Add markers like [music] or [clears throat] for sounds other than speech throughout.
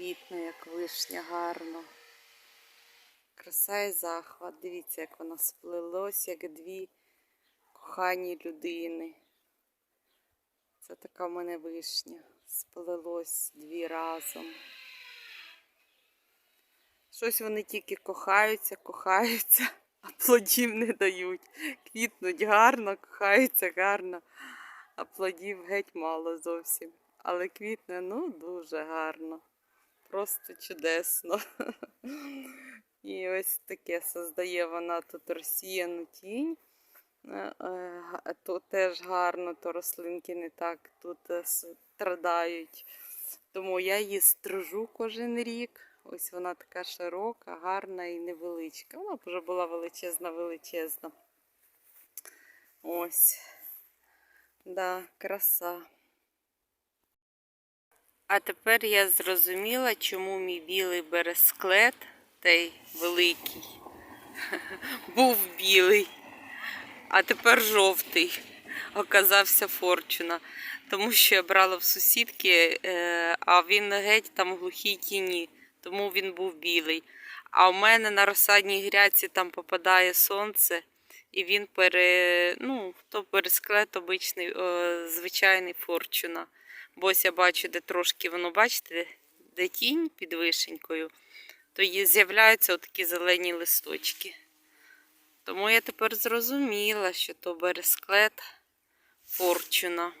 квітне, як вишня гарно. Краса і захват. Дивіться, як воно сплелось, як дві кохані людини. Це така в мене вишня. Сплелось дві разом. Щось вони тільки кохаються, кохаються, а плодів не дають. Квітнуть гарно, кохаються гарно, а плодів геть мало зовсім. Але квітне ну дуже гарно. Просто чудесно. [laughs] І ось таке создає вона тут розсіяну тінь. Е, е, теж гарно, то рослинки не так тут е, страдають. Тому я її стрижу кожен рік. Ось вона така широка, гарна і невеличка. Вона б вже була величезна, величезна. Ось. Да, краса. А тепер я зрозуміла, чому мій білий бересклет, той великий, [laughs] був білий, а тепер жовтий. Оказався форчуна. Тому що я брала в сусідки, е, а він геть там в глухій тіні, тому він був білий. А у мене на розсадній гряці там попадає сонце, і він пере, ну, то бересклет обичний, звичайний форчуна. Бо ось я бачу, де трошки воно, бачите, де тінь під вишенькою, то з'являються отакі зелені листочки. Тому я тепер зрозуміла, що то бересклет форчуна.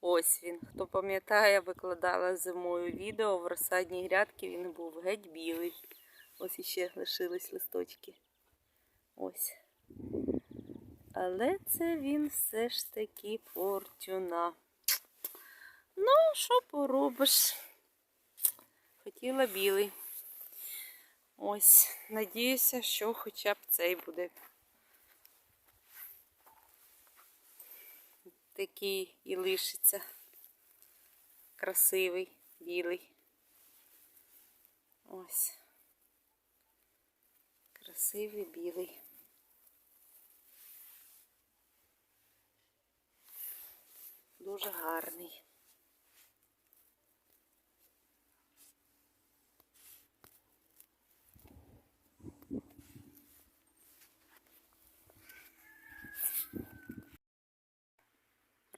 Ось він. Хто пам'ятає, викладала зимою відео в розсадній грядки, він був геть білий. Ось іще лишились листочки. Ось. Але це він все ж таки фортуна. Ну, що поробиш? Хотіла білий. Ось, надіюся, що хоча б цей буде такий і лишиться. Красивий, білий. Ось. Красивий білий. Дуже гарний.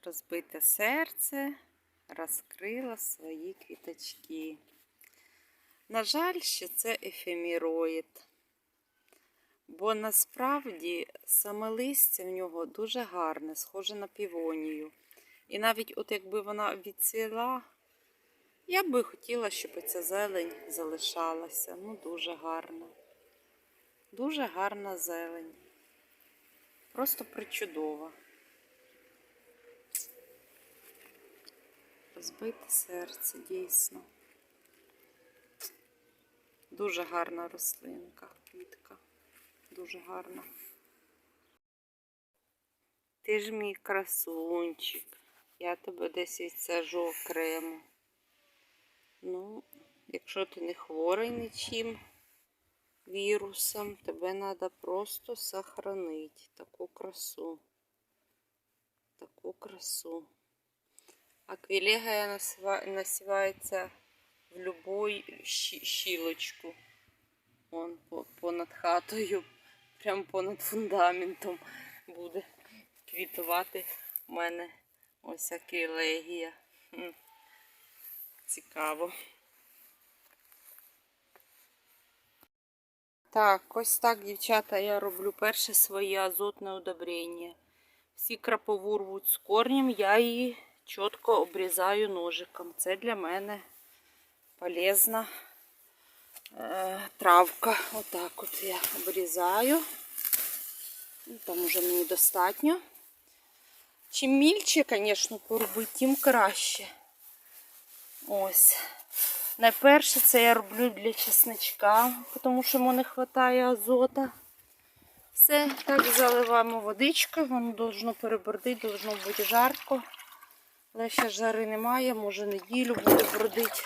Розбите серце розкрило свої квіточки. На жаль, що це ефеміроїд. Бо насправді саме листя в нього дуже гарне, схоже на півонію. І навіть от якби вона відцвіла, я би хотіла, щоб ця зелень залишалася. Ну, дуже гарна. Дуже гарна зелень. Просто причудова. Розбите серце, дійсно. Дуже гарна рослинка, квітка. Дуже гарна. Ти ж мій красунчик. Я тебе десь відсажу окремо. Ну, якщо ти не хворий нічим вірусом, тебе треба просто сохранити таку красу. Таку красу. Аквілегія насівається в будь-яку щілочку. Вон понад хатою, [laughs] прямо понад фундаментом буде квітувати в мене ось аквілегія. Цікаво. Так, ось так, дівчата, я роблю перше своє азотне удобрення. Всі крапову рвуть з корнем, я її чітко обрізаю ножиком. Це для мене полезна е, травка. Отак от я обрізаю. Ну, Там уже мені достатньо. Чим мільче, звісно, порубити, тим краще. Ось. Найперше це я роблю для чесничка, тому що йому не вистачає азота. Все, так заливаємо водичкою, воно должно перебордити, должно бути жарко. Але ще жари немає, може неділю буде бродити.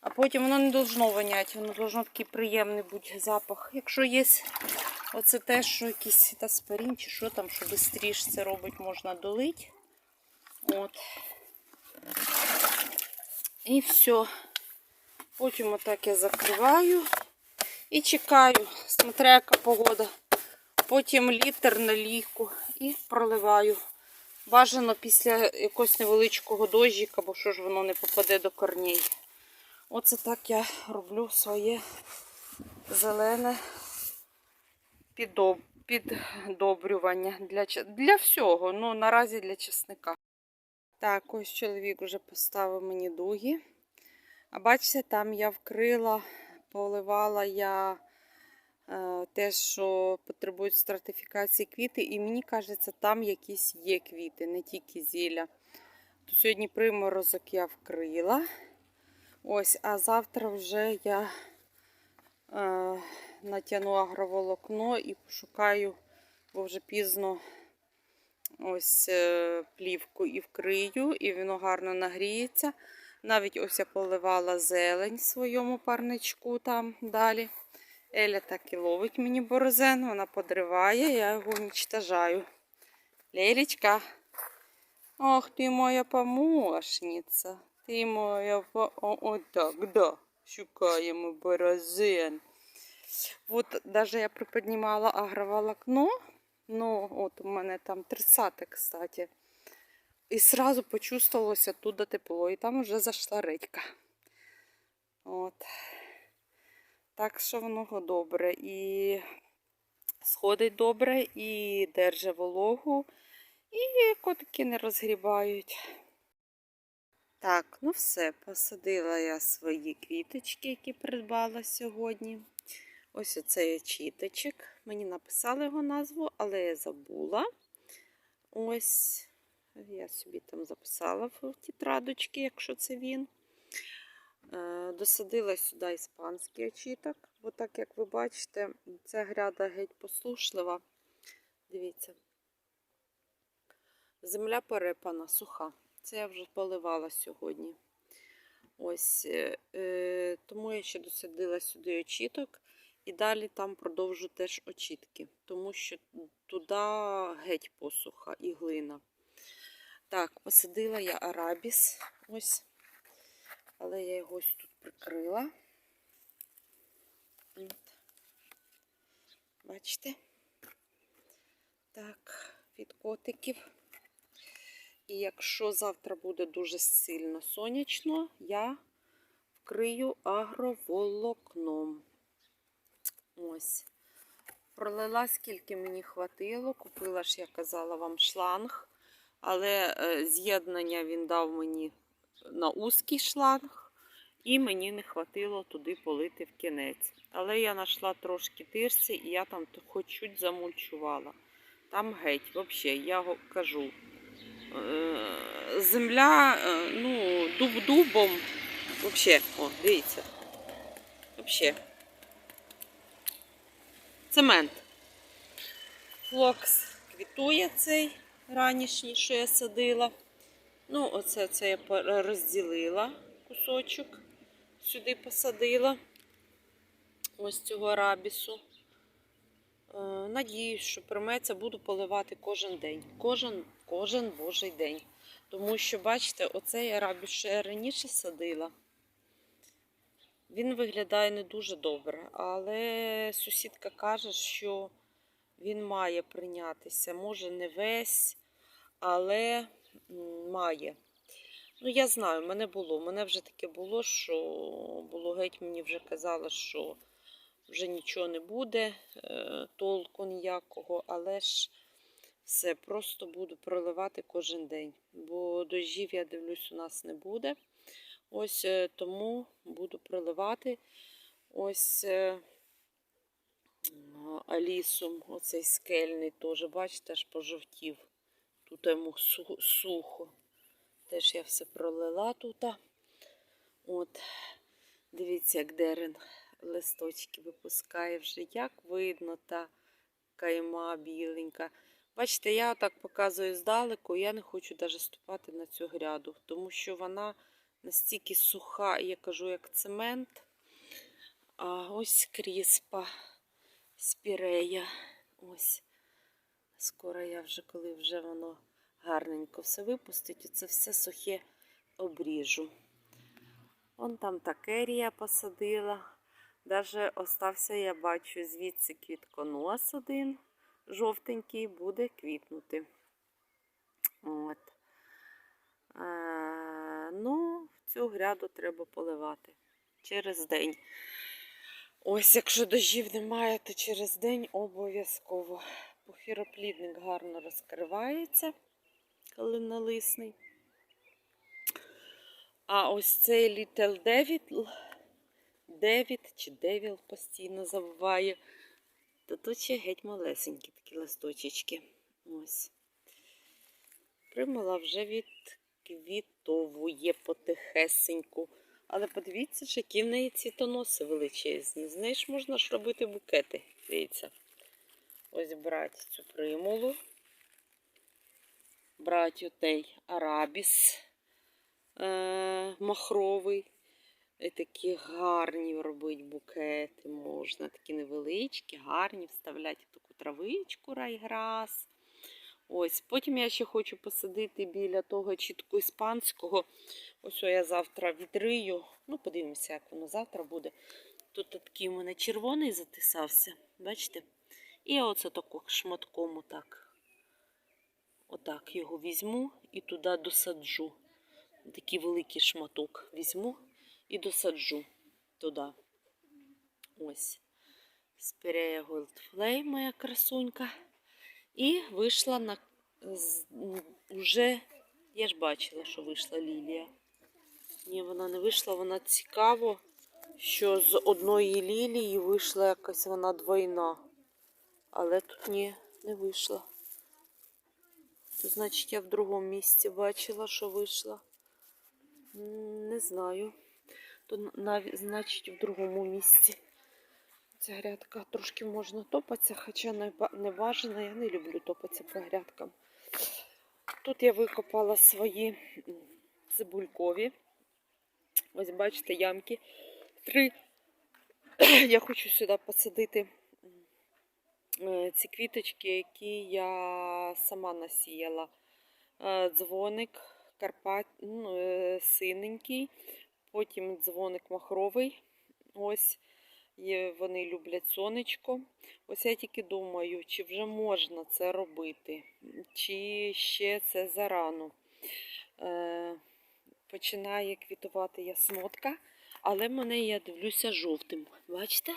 А потім воно не должно воняти, воно должно такий приємний бути запах. Якщо є оце те, що якийсь таспарін чи що там, що швидше це робить, можна долити. От. І все. Потім отак я закриваю і чекаю, смотря яка погода. Потім літр на лійку і проливаю. Бажано після якогось невеличкого дощика, бо що ж воно не попаде до корней. Оце так я роблю своє зелене піддоб... піддобрювання для, для всього. Ну, наразі для чесника. Так, ось чоловік вже поставив мені дуги. А бачите, там я вкрила, поливала я те, що потребують стратифікації квіти, і мені кажеться, там якісь є квіти, не тільки зілля. То сьогодні приморозок я вкрила. Ось, а завтра вже я е, натягну агроволокно і пошукаю, бо вже пізно ось е, плівку і вкрию, і воно гарно нагріється. Навіть ось я поливала зелень в своєму парничку там далі. Еля так і ловить мені борозен, вона подриває, я його уничтожаю. Лелечка, ох, ти моя помощниця. Ти моя. О, о, так, да. Шукаємо борозен. От даже я приподнімала агроволокно. Ну, от у мене там 30, кстати. І сразу почувствовалося туди тепло, і там вже зайшла редька. От. Так що воно добре. І сходить добре, і держить вологу, і котики не розгрібають. Так, ну все, посадила я свої квіточки, які придбала сьогодні. Ось оцей чіточок. Мені написали його назву, але я забула. Ось, я собі там записала в тетрадочки, якщо це він. Е, Досадила сюди іспанський очіток, бо так, як ви бачите, ця гряда геть послушлива. Дивіться. Земля перепана, суха. Це я вже поливала сьогодні. Ось, е, е, тому я ще досадила сюди очіток. І далі там продовжу теж очітки, тому що туди геть посуха і глина. Так, посадила я арабіс. Ось. Але я його ось тут прикрила. От. Бачите? Так, від котиків. І якщо завтра буде дуже сильно сонячно, я вкрию агроволокном. Ось. Пролила, скільки мені хватило. Купила ж, я казала вам, шланг. Але е, з'єднання він дав мені на узкий шланг, і мені не хватило туди полити в кінець. Але я знайшла трошки тирси, і я там хоч чуть замульчувала. Там геть, взагалі, я кажу. е, Земля, е, ну, дуб дубом. Взагалі, о, дивіться. Взагалі. Цемент. Флокс квітує цей ранішній, що я садила. Ну, оце це я розділила кусочок, сюди посадила ось цього арабісу. Е, Надіюсь, що приметься, буду поливати кожен день. Кожен, кожен божий день. Тому що, бачите, оцей арабіс, я раніше садила, він виглядає не дуже добре. Але сусідка каже, що він має прийнятися. Може, не весь, але має. Ну, я знаю, мене було. У мене вже таке було, що було геть, мені вже казали, що вже нічого не буде, е, толку ніякого, але ж все, просто буду проливати кожен день. Бо дощів, я дивлюсь, у нас не буде. Ось е, тому буду проливати. Ось е, алісом, оцей скельний теж, бачите, аж пожовтів. Тут йому сухо. Теж я все пролила тут. От, дивіться, як дерен листочки випускає вже. Як видно та кайма біленька. Бачите, я так показую здалеку, я не хочу навіть ступати на цю гряду, тому що вона настільки суха, я кажу, як цемент. А ось кріспа спірея. Ось. Скоро я вже, коли вже воно гарненько все випустить, це все сухе обріжу. Вон там такерія посадила. Даже остався, я бачу, звідси квітконос один жовтенький буде квітнути. От. Е, ну, цю гряду треба поливати через день. Ось, якщо дощів немає, то через день обов'язково. Похіроплідник гарно розкривається, коли налисний. А ось цей Little David, Девід чи Девіл постійно забуваю. То тут ще геть малесенькі такі листочечки. Ось. Примала вже відквітовує потихесеньку. Але подивіться, які в неї цвітоноси величезні. З неї ж можна ж робити букети. Дивіться. Ось брати цю примулу. Брати отей арабіс е- махровий. І такі гарні робити букети можна. Такі невеличкі, гарні, вставляти таку травичку райграс. Ось, Потім я ще хочу посадити біля того чітку іспанського. Ось я завтра відрию. Ну, подивимося, як воно завтра буде. Тут такий у мене червоний затисався. Бачите? І оце тако шматком отак. Отак його візьму і туди досаджу. Такий великий шматок візьму і досаджу туди. Ось. Спірея Flame, моя красунька. І вийшла на уже, я ж бачила, що вийшла лілія. Ні, вона не вийшла, вона цікаво, що з одної лілії вийшла якась вона двойна. Але тут ні, не вийшла. То значить я в другому місці бачила, що вийшла. Не знаю. То навіть, значить, в другому місці. Ця грядка трошки можна топатися, хоча не, не бажано, я не люблю топатися по грядкам. Тут я викопала свої цибулькові. Ось бачите, ямки. Три. [clears throat] Я хочу сюди посадити ці квіточки, які я сама насіяла. Е, Дзвоник Карпат, ну, е, синенький, потім дзвоник махровий. Ось. Вони люблять сонечко. Ось я тільки думаю, чи вже можна це робити, чи ще це зарано. Е, починає квітувати яснотка, але мене я дивлюся жовтим. Бачите?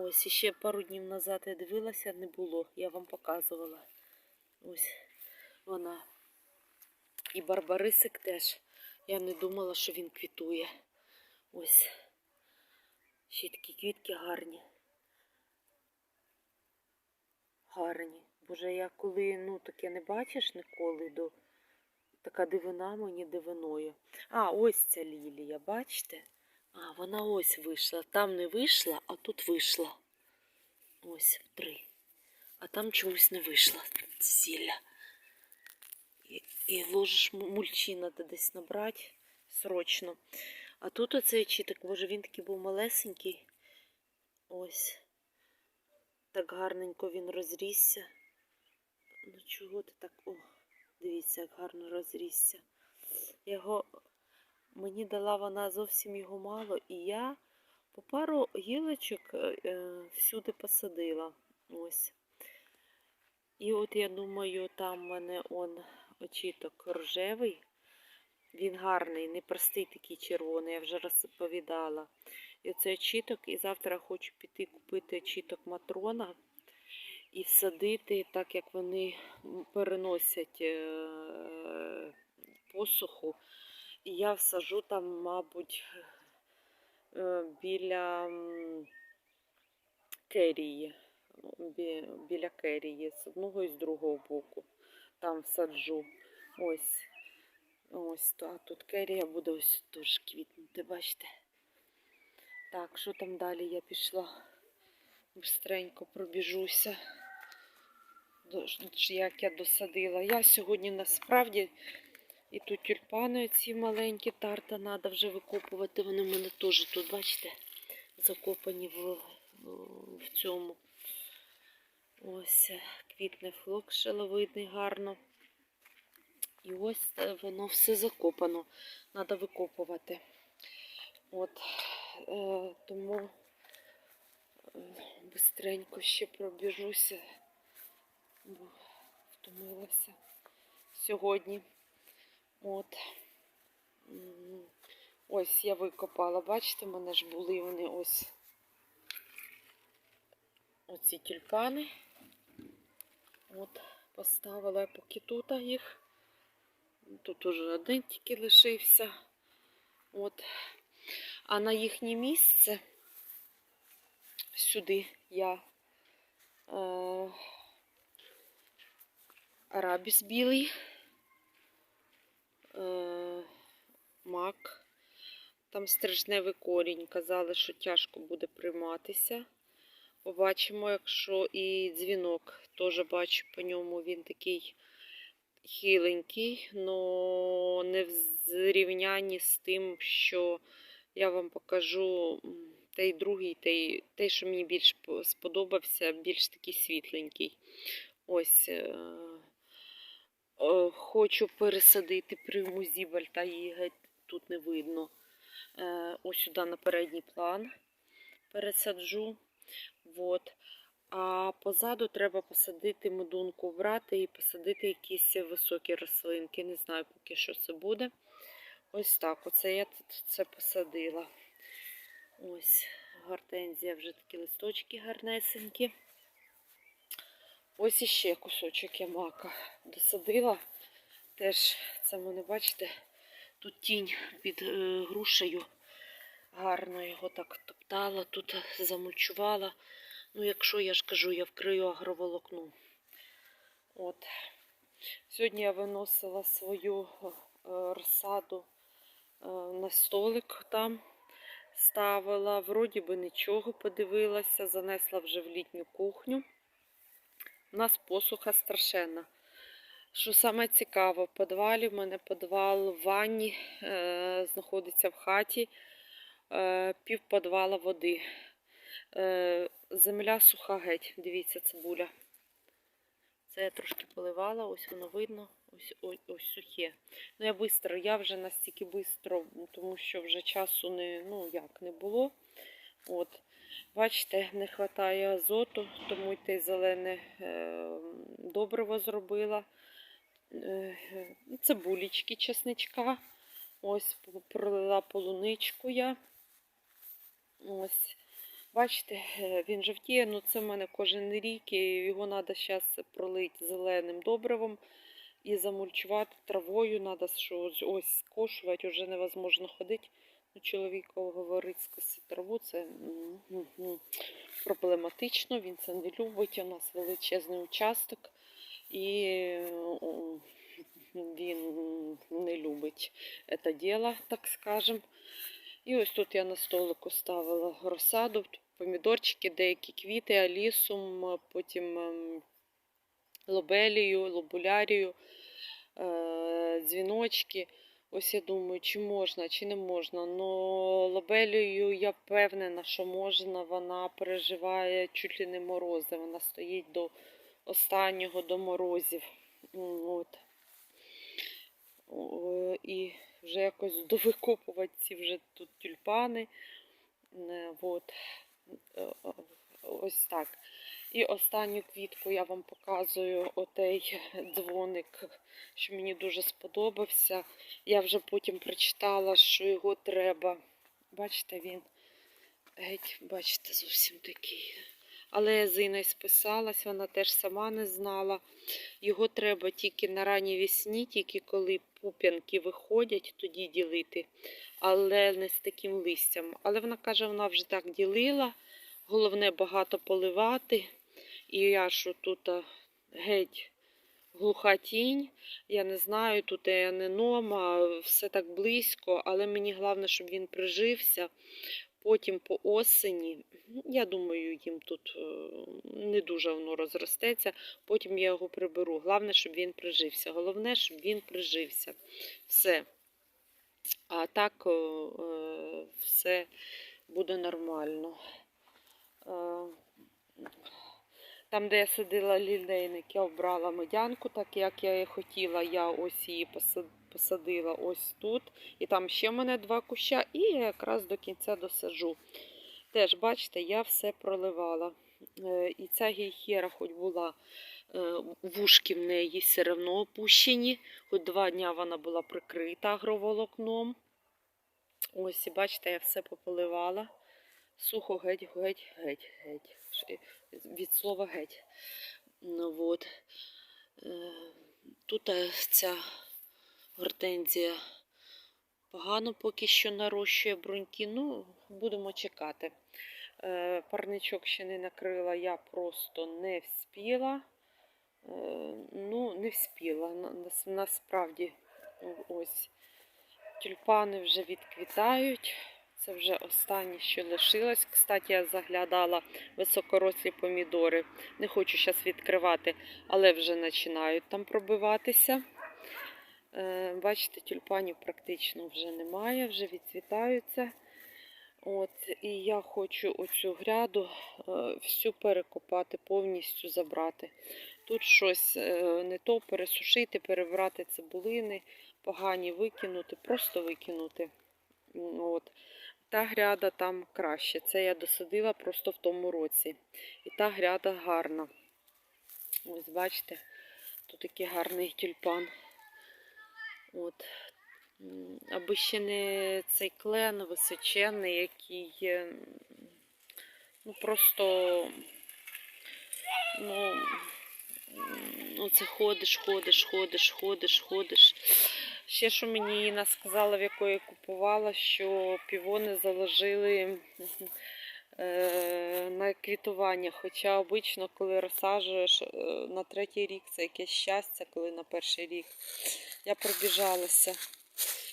Ось іще пару днів назад я дивилася, не було. Я вам показувала. Ось вона. І барбарисик теж. Я не думала, що він квітує. Ось. Ще такі квітки гарні. Гарні. Боже, я коли ну, таке не бачиш ніколи, до... така дивина мені дивиною. А, ось ця лілія, бачите? А, вона ось вийшла. Там не вийшла, а тут вийшла. Ось три. А там чомусь не вийшла зілля. І, і ложиш мульчі треба десь набрати срочно. А тут оцей читок, може він такий був малесенький. Ось. Так гарненько він розрісся. Ну чого ти так. О, дивіться, як гарно розрісся. Його мені дала вона зовсім його мало, і я по пару гілочок е, всюди посадила. Ось. І от я думаю, там в мене он очіток рожевий. Він гарний, не простий такий червоний, я вже розповідала. І оце очіток, і завтра хочу піти купити очіток матрона і всадити, так як вони переносять е, посуху. І я всажу там, мабуть, е, біля керії. Біля керії з одного і з другого боку. Там всаджу. Ось. Ось а тут керія буде ось теж квітнути, бачите? Так, що там далі я пішла? Быстренько пробіжуся. До- Як я досадила. Я сьогодні насправді і тут тюльпани ці маленькі тарта треба вже викопувати. Вони в мене теж тут, бачите, закопані в, в- цьому. Ось е, квітне флок шеловидний гарно. І ось е, воно все закопано. Треба викопувати. От, е, тому е, бистренько ще пробіжуся, бо втомилася сьогодні. От. Ось я викопала, бачите, в мене ж були вони ось оці тюльпани. От, поставила поки тут їх. Тут уже один тільки лишився. От. А на їхнє місце сюди я е, арабіс білий, мак. Там стрижневий корінь. Казали, що тяжко буде прийматися. Побачимо, якщо і дзвінок теж бачу по ньому, він такий хиленький, але не в зрівнянні з тим, що я вам покажу той другий, той, той що мені більш сподобався, більш такий світленький. Ось е, е, хочу пересадити приму зібальта, її тут не видно. Е, ось сюди на передній план пересаджу. Вот. А позаду треба посадити медунку, брати і посадити якісь високі рослинки. Не знаю поки що це буде. Ось так. Оце я тут це посадила. Ось гортензія, вже такі листочки гарнесенькі. Ось іще кусочок я мака досадила. Теж це в мене, бачите, тут тінь під е, грушею. Гарно його так топтала, тут замульчувала. Ну, якщо я ж кажу, я вкрию агроволокну. От. Сьогодні я виносила свою е, розсаду е, на столик там. Ставила, вроді би нічого подивилася, занесла вже в літню кухню. У нас посуха страшенна. Що саме цікаво, в підвалі в мене підвал в ванні е, знаходиться в хаті, е, пів підвала води. Е, земля суха геть. Дивіться, цибуля. Це я трошки поливала, ось воно видно, ось ось, ось сухе. Ну, я швидко, я вже настільки швидко, тому що вже часу не, ну, як не було. От. Бачите, не вистачає азоту, тому й те зелене е, добриво зробила. Е, цибулечки, чесничка. Ось пролила полуничку я. Ось. Бачите, е, він жовтіє, ну це в мене кожен рік, і його треба зараз пролити зеленим добривом і замульчувати травою. Треба ось скошувати, вже невозможно ходити. Ну, чоловіку говорить, скосити траву, це м, м, проблематично, він це не любить. У нас величезний участок, і він не любить це діло, так скажемо. І ось тут я на столику ставила розсаду, помідорчики, деякі квіти, алісум, потім ем, лобелію, лобулярію, е, дзвіночки. Ось я думаю, чи можна, чи не можна. Но лобелію я впевнена, що можна. Вона переживає чуть ли не морози. Вона стоїть до останнього до морозів. От. І вже якось [laughs] довикопувати ці вже тут тюльпани. Е, От. Е, Ось так. І останню квітку я вам показую отей дзвоник, що мені дуже сподобався. Я вже потім прочитала, що його треба. Бачите, він геть, бачите, зовсім такий. Але я з Іною списалась, вона теж сама не знала. Його треба тільки на ранній весні, тільки коли пуп'янки виходять, тоді ділити, але не з таким листям. Але вона каже, вона вже так ділила. Головне багато поливати. І я що тут геть глуха тінь. Я не знаю, тут я не нома, все так близько, але мені головне, щоб він прижився. Потім по осені, я думаю, їм тут е, не дуже воно розростеться. Потім я його приберу. Головне, щоб він прижився. Головне, щоб він прижився. Все. А так е, е, все буде нормально. Там, де я садила лілейник, я обрала медянку, так як я і хотіла. Я ось її посадила ось тут. І там ще в мене два куща, і я якраз до кінця досаджу. Теж, бачите, я все проливала. Е, І ця гейхера, хоч була е, вушки в неї все одно опущені. Хоч два дня вона була прикрита агроволокном. Ось, і бачите, я все пополивала. Сухо геть, Від слова геть. Ну, от. Е, Тут е, ця гортензія погано поки що нарощує бруньки. Ну, будемо чекати. Е, Парничок ще не накрила, я просто не вспіла. Ну, не вспіла. Насправді, ось тюльпани вже відквітають. Це вже останнє, що лишилось. Кстати, я заглядала високорослі помідори. Не хочу зараз відкривати, але вже починають там пробиватися. Е, Бачите, тюльпанів практично вже немає, вже відцвітаються. От, і я хочу оцю гряду е, всю перекопати, повністю забрати. Тут щось е, не то пересушити, перебрати цибулини, погані викинути, просто викинути. От. Та гряда там краще. Це я досадила просто в тому році. І та гряда гарна. Ось бачите, тут такий гарний тюльпан. От. Аби ще не цей клен височенний, який є, ну просто ну, ну ходиш, ходиш, ходиш, ходиш, ходиш. Ще що мені Інна сказала, в якої купувала, що півони заложили е, на квітування. Хоча обично, коли розсаджуєш е, на третій рік, це якесь щастя, коли на перший рік. Я пробіжалася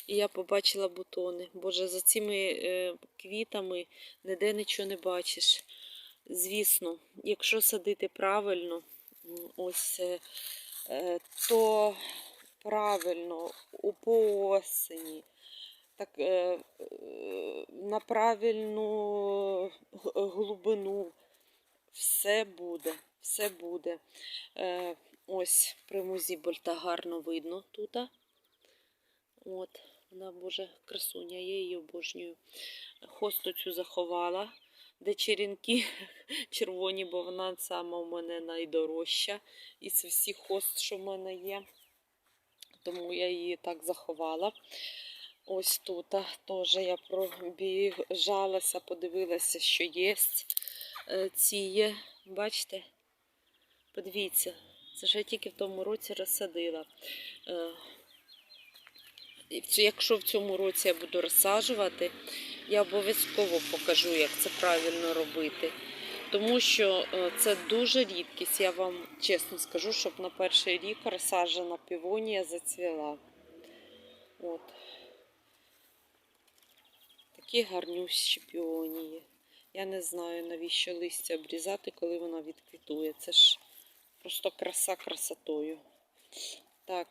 і я побачила бутони. Боже, за цими е, квітами ніде нічого не бачиш. Звісно, якщо садити правильно, ось, то правильно по осені, так, е, е, на правильну глибину. Все буде, все буде. Е, ось примузі больта гарно видно тут. От, вона, боже, красуня, я її обожнюю. Хосту цю заховала, де черенки [laughs] червоні, бо вона сама у мене найдорожча із всіх хост, що в мене є. Тому я її так заховала. Ось тут теж я пробіжалася, подивилася, що є. Е, Ці бачите? Подивіться, це ж я тільки в тому році розсадила. Е, Якщо в цьому році я буду розсаджувати, я обов'язково покажу, як це правильно робити. Тому що е, це дуже рідкість, я вам чесно скажу, щоб на перший рік розсаджена півонія зацвіла. От. Такі гарнющі піонії. Я не знаю, навіщо листя обрізати, коли вона відквітує. Це ж просто краса красотою. Так,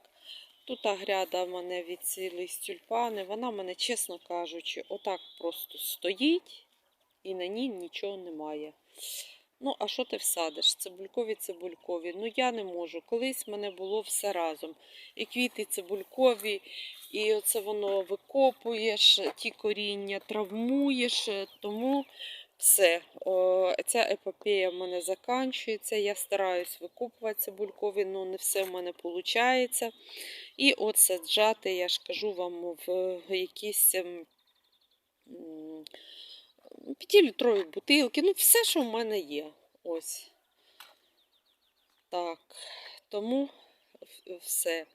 тут гряда в мене відцвілись тюльпани. Вона в мене, чесно кажучи, отак просто стоїть і на ній нічого немає. Ну, а що ти всадиш? Цибулькові, цибулькові. Ну, я не можу. Колись в мене було все разом. І квіти цибулькові, і оце воно викопуєш, ті коріння травмуєш, тому все. О, ця епопея в мене закінчується. Я стараюсь викопувати цибулькові, але не все в мене виходить. І от саджати, я ж кажу вам, в якісь ем, м, п'ятилітрові бутилки. Ну, все, що в мене є. Ось. Так. Тому все.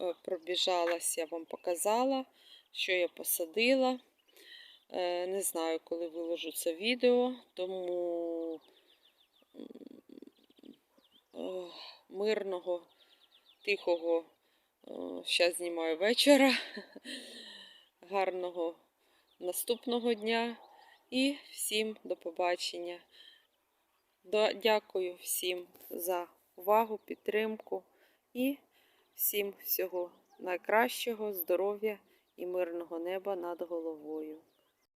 Е, Пробіжалась, я вам показала, що я посадила. Е, Не знаю, коли виложу це відео, тому е, мирного, тихого, зараз знімаю вечора, [laughs] гарного наступного дня і всім до побачення. Дякую всім за увагу, підтримку і всім всього найкращого, здоров'я і мирного неба над головою.